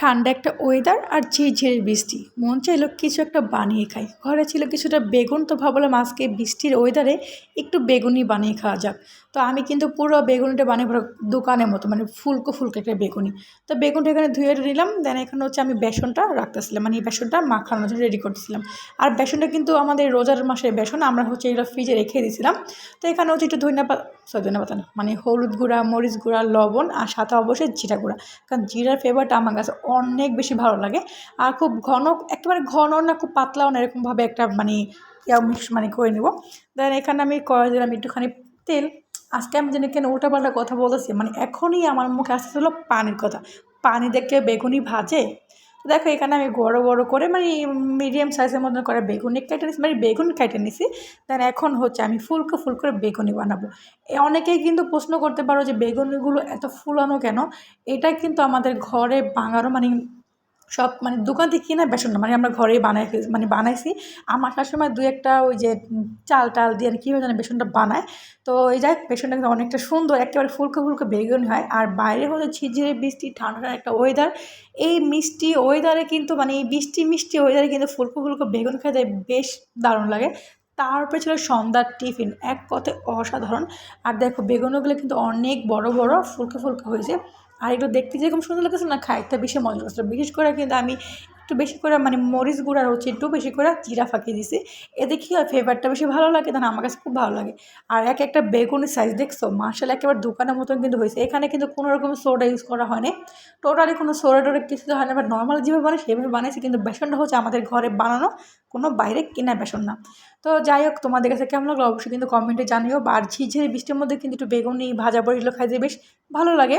ঠান্ডা একটা ওয়েদার আর ঝিরঝিরে বৃষ্টি। মন চাইলো কিছু একটা বানিয়ে খাই। ঘরে ছিল কিছুটা বেগুন, তো ভাবলাম আজকে বৃষ্টির ওয়েদারে একটু বেগুনি বানিয়ে খাওয়া যাক। তো আমি কিন্তু পুরো বেগুনিটা বানিয়ে পুরো দোকানের মতো মানে ফুলকো ফুলকো একটা বেগুনি তো বেগুনটা এখানে ধুয়ে নিলাম দেন এখানে হচ্ছে আমি বেসনটা রাখতেছিলাম মানে এই বেসনটা মাখানোর জন্য রেডি করতেছিলাম। আর বেসনটা কিন্তু আমাদের রোজার মাসের বেসন, আমরা হচ্ছে এগুলো ফ্রিজে রেখে দিয়েছিলাম। তো এখানে হচ্ছে একটু ধনিয়া পাতা সরি ধনিয়া পাতা না মানে হলুদ গুঁড়া, মরিচ গুঁড়া, লবণ আর সাথে অবশ্যই জিরা গুঁড়া। কারণ জিরার ফ্লেভারটা আমার কাছে অনেক বেশি ভালো লাগে। আর খুব ঘন, একেবারে ঘন না, খুব পাতলাও না, এরকমভাবে একটা মানে ইয়াও মিক্স মানে করে নেব। দেন এখানে আমি করে দিলাম একটুখানি তেল। আজকে আমি যেন কেন উল্টাপাল্টা কথা বলতেছি। মানে এখনই আমার মুখে আসতে হলো পানির কথা। পানি দেখে বেগুনি ভাজে। তো দেখো, এখানে আমি বড়ো বড়ো করে মানে মিডিয়াম সাইজের মতন করে বেগুনি কেটে নিছি মানে বেগুন কেটে নিছি। দেন এখন হচ্ছে আমি ফুলকো ফুল করে বেগুনি বানাবো। অনেকেই কিন্তু প্রশ্ন করতে পারো যে বেগুনিগুলো এত ফুলানো কেন? এটা কিন্তু আমাদের ঘরে বাঙারো মানে সব মানে দোকান থেকে কিনা বেসন না মানে আমরা ঘরেই বানাই মানে বানাইছি। আমার শাশুড়িমা দু একটা ওই যে চাল টাল দিয়ে কীভাবে জানে বেসনটা বানায়। তো এই যাই বেসনটা কিন্তু অনেকটা সুন্দর, একেবারে ফুলকো ফুলকো বেগুন হয়। আর বাইরে হচ্ছে ঝিরঝিরে বৃষ্টি, ঠান্ডা একটা ওয়েদার এই মিষ্টি ওয়েদারে কিন্তু মানে এই বৃষ্টি মিষ্টি ওয়েদারে কিন্তু ফুলকো ফুলকো বেগুন খেতে বেশ দারুণ লাগে। তারপরে ছিল সন্ধ্যার টিফিন, এক কথায় অসাধারণ। আর দেখো, বেগুনগুলো কিন্তু অনেক বড় বড়, ফুলকো ফুলকো হয়েছে। আর এগুলো দেখতে যেরকম সুন্দর লাগতেছে না, খাইতে বেশি মজা লাগছিল বিশেষ করে কিন্তু আমি একটু বেশি করে মানে মরিচ গুঁড়ার হচ্ছে একটু বেশি করে জিরা ফাঁকিয়ে দিছি। এতে কী হয় ফ্লেভারটা বেশি ভালো লাগে তখন আমার কাছে খুব ভালো লাগে। আর এক একটা বেগুনের সাইজ দেখছ? মার্শাল একেবারে দোকানের মতন কিন্তু হয়েছে। এখানে কিন্তু কোনো রকম সোডা ইউজ করা হয়নি টোটালি কোনো সোডা টোডা কিছু হয় না বা নর্মাল যেভাবে বানায় সেভাবে বানিয়েছি কিন্তু বেসনটা হচ্ছে আমাদের ঘরে বানানো, কোনো বাইরে কেনা বেসন না। তো যাই হোক, তোমাদের কাছে কেমন লাগল অবশ্যই কিন্তু কমেন্টে জানিও। বা আর ঝিঝিরে বৃষ্টির মধ্যে কিন্তু একটু বেগুনি, ভাজা বড়িগুলো খাইতে বেশ ভালো লাগে।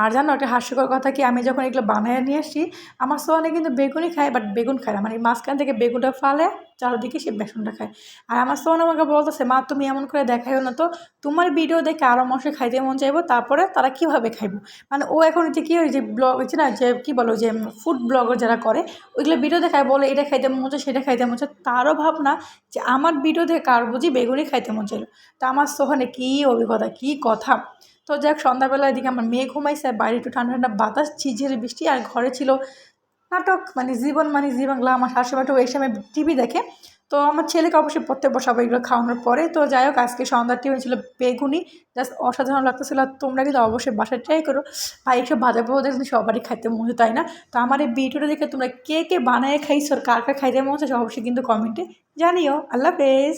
আর জানো একটা হাস্যকর কথা কি, আমি যখন এগুলো বানিয়ে নিয়ে আসি, আমার সোয়ানে কিন্তু বেগুনই খায় বাট বেগুন খায় না মানে মাঝখান থেকে বেগুনটা ফালে, চারদিকে সে বেসনটা খায়। আর আমার সোয়ান আমাকে বলতেছে, মা, তুমি এমন করে দেখাইও না তো, তোমার ভিডিও দেখে আরও মানুষের খাইতে মন চাইব, তারপরে তারা কীভাবে খাইবো? মানে ও এখন যে কী হয় যে ব্লগ, হচ্ছে না, যে কী বলো যে ফুড ব্লগার যারা করে, ওইগুলো ভিডিও দেখায়, বলে এটা খাইতে মন চায়, সেটা খাইতে মন চায়, তারও ভাবনা যে আমার ভিডিও দেখে কার বুঝি বেগুনই খাইতে মন চাইলো। তা আমার সোহানে কী অভিজ্ঞতা, কী কথা। তো যাক সন্ধ্যাবেলা এদিকে আমার মেয়ে ঘুমাইছে বাইরে একটু ঠান্ডা ঠান্ডা বাতাস ঝিঝিরে বৃষ্টি, আর ঘরে ছিল নাটক মানে জীবন মানে জি বাংলা আমার শাশুড়িমাটাও এই সময় টিভি দেখে। তো আমার ছেলেকে অবশ্যই পড়তে বসাবো এগুলো খাওয়ানোর পরে। তো যাই হোক, আজকে সন্ধ্যার টিভি ছিল বেগুনি জাস্ট অসাধারণ লাগতেছিল, আর তোমরা কিন্তু অবশ্যই বাসায় ট্রাই করো। ভাই এইসব ভাজা পাবো দেখছি সবারই খাইতে মনে তাই না? তো আমার এই ভিডিওটা দেখে তোমরা কে কে বানায় খাইছো, আর কার কার খাইতে মনে হচ্ছে অবশ্যই কিন্তু কমেন্টে জানিও। আল্লাহ হাফেজ।